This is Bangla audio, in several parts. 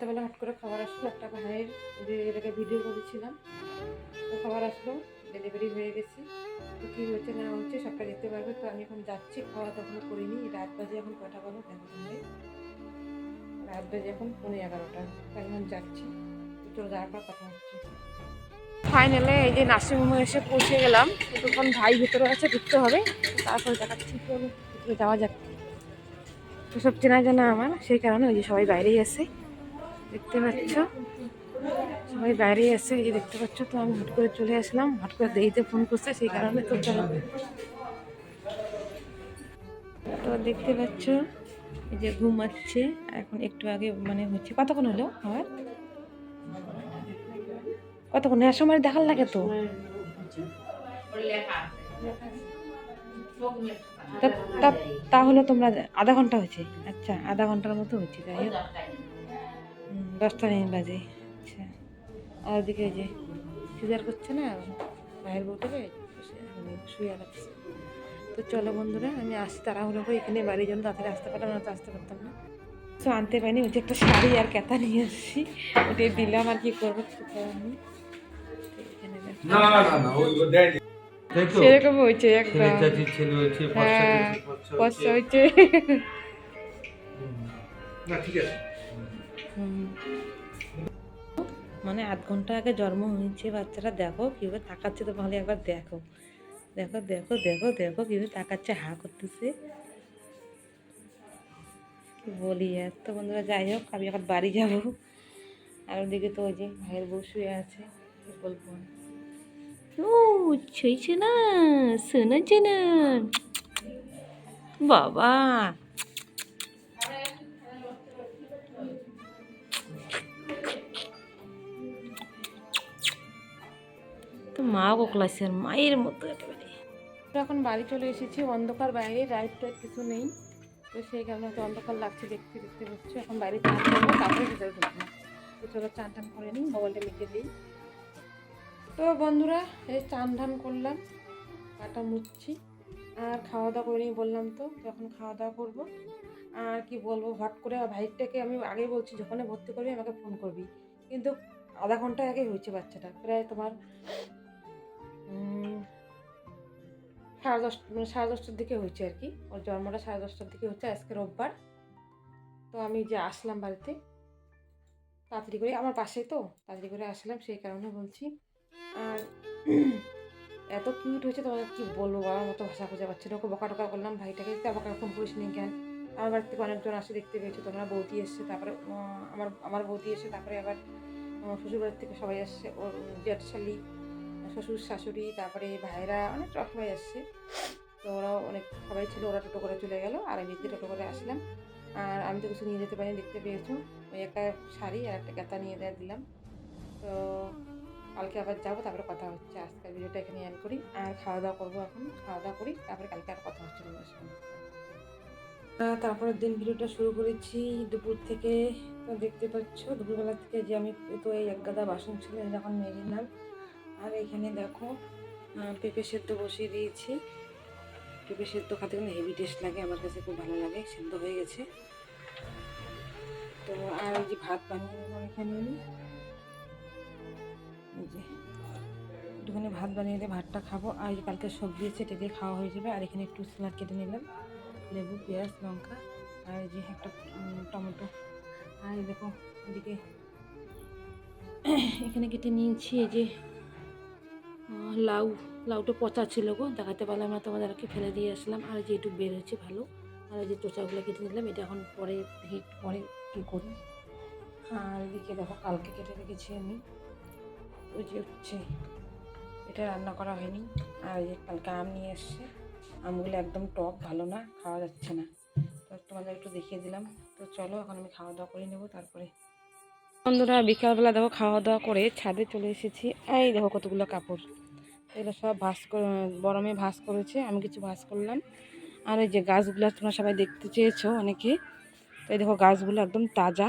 রাত্রেবেলা হট করে খাবার আসলো, একটা ভাইয়ের এটাকে ভিডিও করেছিলাম, তো খাবার আসলো ডেলিভারি হয়ে গেছে। তো কী হয়েছে না হচ্ছে সবটা দেখতে পারবে। তো আমি এখন যাচ্ছি, খাওয়া দাওয়া করিনি, রাত বাজে এখন কটা বলো দেখো তোমরা রাত বাজে এখন পনেরো এগারোটা। তাই এখন যাচ্ছি। তো চলো যাওয়ার পর কথা হচ্ছে। ফাইনালে এই যে নার্সিংহোমে এসে পৌঁছে গেলাম। তখন ভাই ভিতরে আছে, ঢুকতে হবে। তারপরে দেখাচ্ছি ভিতরে যাওয়া যাক। তো সব চেনা জানা আমার, সেই কারণে ওই যে সবাই বাইরেই আছে। দেখতে পাচ্ছ? সবাই বাইরে আছে, এই দেখতে পাচ্ছ তো, আমি হট করে চলে আসলাম। হট করে দেরিতে ফোন করছে, সেই কারণে তো চলো। তো দেখতে পাচ্ছ, এই যে ঘুমাচ্ছে এখন একটু আগে মানে হচ্ছে, কতক্ষণ হলো আমার? কতক্ষণ? এর সময় দেখার লাগে তো। তাহলে তোমরা আধা ঘণ্টা হয়েছে। আচ্ছা আধা ঘণ্টার মতো হচ্ছে যাই হোক। দশটা নেই বাজে। আচ্ছা। আর ওদিকে যে সিজার করছে না ভাইয়ের বউটাকে শুয়ে রাখছে তো চলো বন্ধুরা আমি আসছি তাড়াহুড়ো করে এখানে বাড়ির জন্য তাড়াতাড়ি আসতে পারলাম না তো আসতে পারতাম না। তো আনতে পারিনি ওই যে একটা শাড়ি আর কেতা নিয়ে এসেছি ওটাই দিলাম আর কি করব কিছু করার নেই। সেরকম হয়েছে একদম হয়েছে হ্যাঁ, পয়সা হয়েছে। না ঠিক আছে। মানে আধ ঘণ্টা আগে জন্ম হয়েছে বাচ্চারা দেখো কীভাবে তাকাচ্ছে তো ভালো একবার দেখো। দেখো দেখো দেখো দেখো কীভাবে তাকাচ্ছে, হা করতেছে। কি বলি আর তো বন্ধুরা, যাই হোক, আমি এখন বাড়ি যাব। আর ওদিকে তো ওই যে ভাইয়ের বউ শুয়ে আছে বলব। ও না শোনাচ্ছে না বাবা! মা গোকলাছে আর মায়ের মতো একেবারে। এখন বাড়ি চলে এসেছি, অন্ধকার বাইরে লাইট টাইট কিছু নেই। তো সেই কারণে হয়তো অন্ধকার লাগছে দেখতে দেখতে পাচ্ছি এখন বাইরে চান করব, তারপরে ভিতরে ঢুকবো। তো চলো চান টান করে নিই, মোবাইলটা লিখে দিই। তো বন্ধুরা, এই চান টান করলাম, কাটা মুছছি আর খাওয়া দাওয়া করে নিই বললাম তো তখন খাওয়া দাওয়া করব। আর কি বলব, হট করে ভাইটাকে আমি আগেই বলছি, যখনই ভর্তি করবি আমাকে ফোন করবি। কিন্তু আধা ঘণ্টা আগে হয়েছে বাচ্চাটা, প্রায় তোমার সাড়ে দশ মানে সাড়ে দশটার দিকে হয়েছে আর কি। ওর জন্মটা সাড়ে দশটার দিকে হচ্ছে আজকে রোববার। তো আমি যে আসলাম বাড়িতে, তাড়াতাড়ি করে আমার পাশেই তো, তাড়াতাড়ি করে আসলাম, সেই কারণে বলছি। আর এত কিউট হয়েছে তোমাদের কি বলব? বাবার মতো ভাষা খুঁজে পাচ্ছি না। ওকে বকা টকা করলাম, ভাইটাকে তো আমাকে ফোন করিস নি কেন? আমার বাড়ি থেকে অনেকজন আসে, দেখতে পেয়েছ তোমরা, বৌদি এসছে, তারপরে আমার আমার বৌদি এসে, তারপরে আবার শ্বশুর বাড়ির থেকে সবাই আসছে, ওর জেঠশালি। শ্বশুর, শাশুড়ি, তারপরে ভাইরা অনেক সবাই আসছে। তো ওরাও অনেক, সবাই ছিল, ওরা টোটো করে চলে গেল, আর আমি টোটো করে আসলাম। আর আমি তো কিছু নিয়ে যেতে পারিনি, দেখতে পেয়েছ। ওই একটা শাড়ি আর একটা গাতা নিয়ে দেওয়া দিলাম। তো কালকে আবার যাব, তারপরে কথা হচ্ছে। আজকের ভিডিওটা এখানে এন্ড করি। আর খাওয়া দাওয়া করব এখন। খাওয়া দাওয়া করি, তারপরে কালকে আর কথা হচ্ছে তোমাদের সঙ্গে তারপরের দিন ভিডিওটা শুরু করেছি দুপুর থেকে। দেখতে পাচ্ছ, দুপুরবেলা থেকে যে আমি, তো এই এক গাদা বাসন ছিল যখন মেরে নিলাম। আর এখানে দেখো পেঁপে সেদ্ধ বসিয়ে দিয়েছি। পেঁপে সেদ্ধ খাতে কিন্তু হেভি টেস্ট লাগে, আমার কাছে খুব ভালো লাগে, সেদ্ধ হয়ে গেছে। তো আর এই যে ভাত বানিয়ে নিলাম এখানে আমি। এই যে, একটুখানি ভাত বানিয়ে দিয়ে ভাতটা খাব। আর কালকে সবজি আছে, এটা দিয়ে খাওয়া হয়ে যাবে। আর এখানে একটু স্যালাড কেটে নিলাম, লেবু, পেঁয়াজ, লঙ্কা, আর যে একটা টমেটো। আর দেখো, এদিকে এখানে কেটে নিয়েছি এই যে লাউ, লাউটা পচা ছিল গো, দেখাতে পারলাম না তোমাদেরকে, ফেলে দিয়ে আসলাম। আর যে একটু বের হচ্ছে ভালো। আর যে চোচাগুলো কেটে নিলাম, এটা এখন পরে হিট পরে কী করি আর এদিকে দেখো, কালকে কেটে রেখেছি আমি। ওই যে হচ্ছে, এটা রান্না করা হয়নি। আর যে কালকে আম নিয়ে এসছে। আমগুলো একদম টক, ভালো না, খাওয়া যাচ্ছে না। তো তোমাদের একটু দেখিয়ে দিলাম। তো চলো, এখন আমি খাওয়া দাওয়া করে নেব, তারপরে। বন্ধুরা, বিকালবেলা দেখো, খাওয়া দাওয়া করে ছাদে চলে এসেছি। এই দেখো কতগুলো কাপড়। এগুলো সব ভাস বরমে ভাস করেছে, আমি কিছু ভাস করলাম। আর এই যে গাছগুলো তোমরা সবাই দেখতে চেয়েছো অনেকে। তো এই দেখো গাছগুলো একদম তাজা।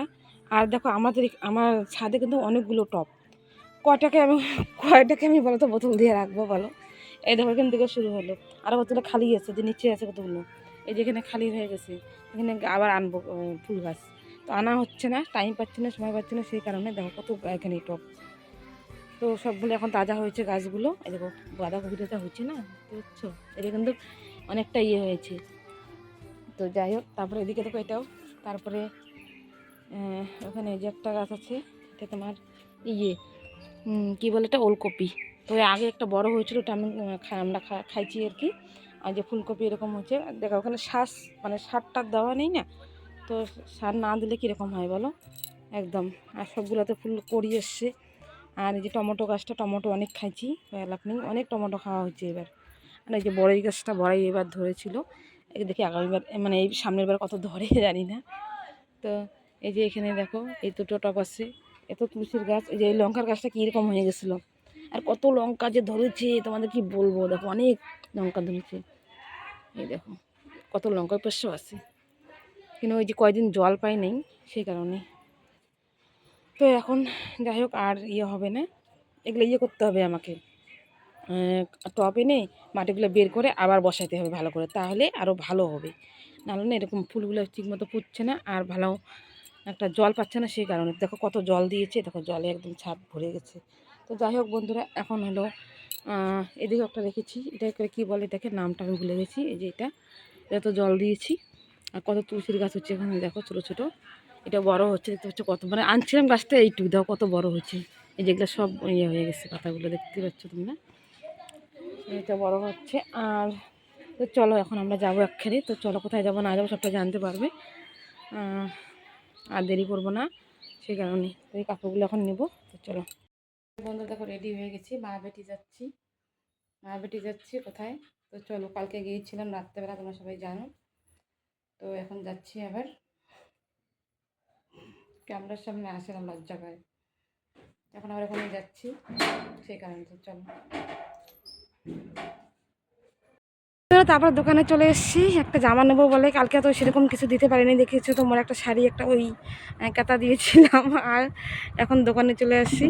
আর দেখো আমাদের আমার ছাদে কিন্তু অনেকগুলো টপ কয়টাকে আমি কয়টাকে আমি বলো তো বোতল দিয়ে রাখব বলো? এই দেখো এখান থেকে শুরু হলো। আর কতগুলো খালি আছে, যে নিচে আছে কতগুলো? এই যে এখানে খালি হয়ে গেছে। এখানে আবার আনব ফুল গাছ। তো আনা হচ্ছে না টাইম পাচ্ছি না, সময় পাচ্ছি না, সেই কারণে দেখো কত এখানে টপ তো সবগুলো এখন তাজা হয়েছে গাছগুলো। দেখো বাঁধাকপিটা হচ্ছে না? বুঝছ এটা কিন্তু অনেকটা ইয়ে হয়েছে। তো যাই হোক, তারপরে এদিকে দেখো এটাও। তারপরে ওখানে যে একটা গাছ আছে, এটা তোমার ইয়ে কি বলে এটা? ওলকপি। তো আগে একটা বড় হয়েছিল, ওটা আমি আমরা খাইছি আর কি। আর যে ফুলকপি এরকম হচ্ছে দেখো, ওখানে শ্বাস মানে সারটার দেওয়া নেই না? তো সার না দিলে কীরকম হয় বলো? একদম। আর সবগুলোতে ফুল করি এসছে। আর এই যে টমেটো গাছটা, টমেটো অনেক খাইছি লাভ নেই অনেক টমেটো খাওয়া হয়েছে এবার। আর এই যে বড়ই গাছটা, বড়াই এবার ধরেছিল। এই দেখি আগামীবার মানে এই সামনের বার কত ধরে জানি না। তো এই যে এখানে দেখো, এই দুটো টপ আছে, এত তুলসীর গাছ, এই যে এই লঙ্কার গাছটা কীরকম হয়ে গেছিল। আর কত লঙ্কা যে ধরেছে, তোমাদের কি বলব? দেখো অনেক লঙ্কা ধরেছে। এই দেখো, কত লঙ্কা পেশও আছে। কিন্তু ওই যে কয়দিন জল পাই নেই, সেই কারণে। তো এখন যাই হোক আর ইয়ে হবে না। এগুলো ইয়ে করতে হবে আমাকে। টপ এনে মাটিগুলো বের করে আবার বসাইতে হবে ভালো করে, তাহলে আরও ভালো হবে। নাহলে না এরকম ফুলগুলো ঠিকমতো ফুটছে না আর ভালো একটা জল পাচ্ছে না সেই কারণে। দেখো কত জল দিয়েছে, দেখো জলে একদম ছাপ ভরে গেছে। তো যাই হোক বন্ধুরা, এখন হলো এদিকে একটা রেখেছি। এটা করে কী বলে এটাকে নামটা আমি ভুলে গেছি। এই যে এটা এটা তো জল দিয়েছি। আর কত তুলসীর গাছ হচ্ছে এখানে, দেখো ছোটো ছোটো। এটা বড় হচ্ছে, দেখতে হচ্ছে কত মানে আনছিলাম গাছটা এইটুকু দাও কত বড় হচ্ছে। এই যেগুলো সব ইয়ে হয়ে গেছে, পাতাগুলো দেখতে পাচ্ছ তোমরা। এটা বড় হচ্ছে, আর তো চলো এখন আমরা যাব একখানে, তো চলো কোথায় যাব না যাব সবটা জানতে পারবে। আর দেরি করব না সেই কারণে। তো এই কাপড়গুলো এখন নেব, তো চলো। বন্ধু, দেখো রেডি হয়ে গেছি, মা বেটি যাচ্ছি। মা বেটি যাচ্ছি কোথায়? তো চলো, কালকে গিয়েছিলাম রাত্রেবেলা, তোমরা সবাই জানো। তো এখন যাচ্ছি আবার। ক্যামেরার সামনে আসলাম লজ্জা পায় এখন আমরা ওখানে যাচ্ছি। সেই কারণে তো চলো, তারপর দোকানে চলে এসেছি। একটা জামা নেব বলে। কালকে তো সেরকম কিছু দিতে পারিনি, দেখিয়েছো তোমার একটা শাড়ি, একটা ওই কাতা দিয়েছিলাম। আর এখন দোকানে চলে আসছি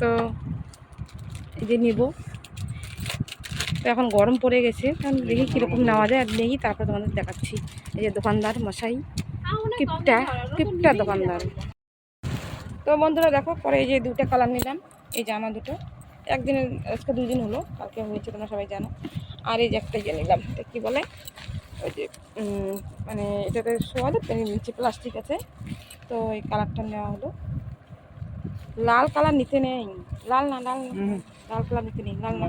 তো এই যে নেব। তো এখন গরম পড়ে গেছে। কারণ দেখি কীরকম নেওয়া যায়। আর নেই তারপর তোমাদের দেখাচ্ছি। এই যে দোকানদার মশাই। কিপটা কিপটা দোকানদার। তো বন্ধুরা দেখো পরে এই যে দুটো কালার নিলাম এই জামা দুটো। একদিনের আজকে দুই দিন হলো কালকে হয়েছে তোমরা সবাই জানো। আর এই যে একটা ইয়ে নিলাম এটা কী বলে? ওই যে মানে এটাতে শোয়া যাবে নিচে প্লাস্টিক আছে। তো এই কালারটা নেওয়া হলো। লাল কালার নিতে নেই। লাল না লাল লাল কালার নিতে নেই লাল না।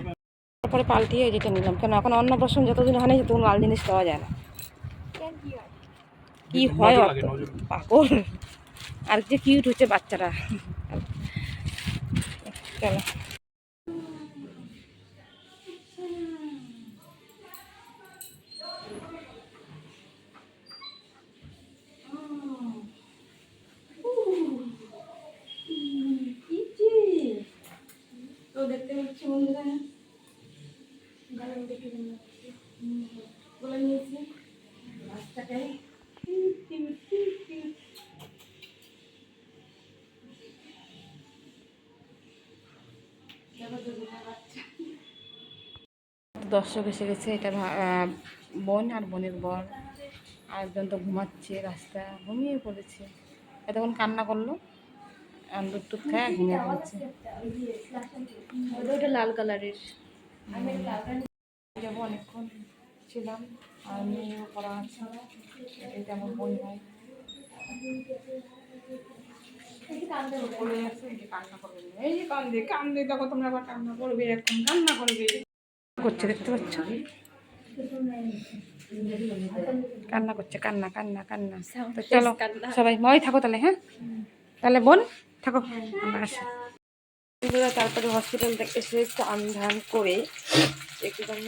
তারপরে পাল্টিয়ে যেটা নিলাম। কেন এখন অন্নপ্রাশন যতদিন হয় না তখন লাল জিনিস পাওয়া যায় না। কি হয় পাগল। আর যে কিউট হচ্ছে বাচ্চারা। চলো। তো দেখতে পাচ্ছি বন্ধুরা। গাড়ি দেখে বলে নিয়েছি। বাচ্চাটাই দর্শক এসে গেছে, এটা বোন আর বোনের বর। আরেকজন তো ঘুমাচ্ছে রাস্তা, ঘুমিয়ে পড়েছে। এতক্ষণ কান্না করল আর দুধ টুধ খায়, ঘুমিয়ে পড়েছে। ওটা লাল কালারের। যাব অনেকক্ষণ ছিলাম, আর মেয়েও পড়া আছে এটা আমার বই হয় কান্না করবে। এই যে কান্দে কান্দে, দেখো তোমরা আবার কান্না করবে এখন কান্না করবে। করছে দেখতে পাচ্ছ? কান্না করছে কান্না কান্না কান্না। তো চলো সবাই মই থাকো তাহলে হ্যাঁ? তাহলে বোন থাকো আমরা আসি। তারপরে হসপিটাল থেকে এসে চান ধান করে একটুখানি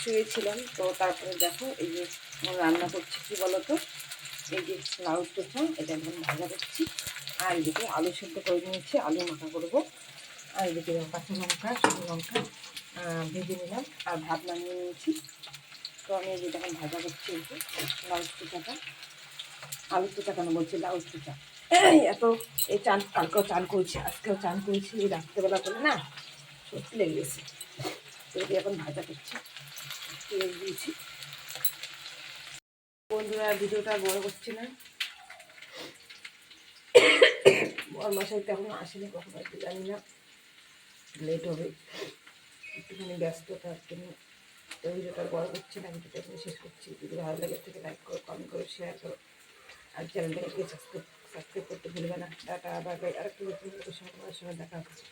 শুয়েছিলাম। তো তারপরে দেখো এই যে রান্না করছি কি বলো তো এই যে লাউ চোখা এটা একদম ভাজা করছি। আর এদিকে আলু সেদ্ধ করে নিয়েছি আলু মাখা করব। আর এদিকে কাঁচা লঙ্কা শুকনো লঙ্কা। ভেজে নিলাম আর ভাত নামিয়ে নিয়েছি। তো আমি এই যে এখন ভাজা করছি এই যে লাউ চোখাটা আলু চোখা কেন বলছি? লাউ চোখা এত এই চান, কালকেও চান করেছি, আজকেও চান করেছি, এই রাত্রেবেলা করে না সত্যি লেগে গেছে। তো এখন ভাজা করছি, তেল দিয়েছি। বন্ধুরা, ভিডিওটা বড় করছি না। বড় মাসে তেমন আসেনি, কখনো জানি না। লেট হবে। একটুখানি ব্যস্ততার জন্য তো ভিডিওটা বড় করছি না ভিডিওটা এখানে শেষ করছি। যদি ভালো লাগে থেকে লাইক করো কমেন্ট করো শেয়ার করো। আর চ্যানেলটাকে সাবস্ক্রাইব সাবস্ক্রাইব করতে ভুলবে না। টাটা আবার আর আরেকটু নতুন সময় দেখা হচ্ছে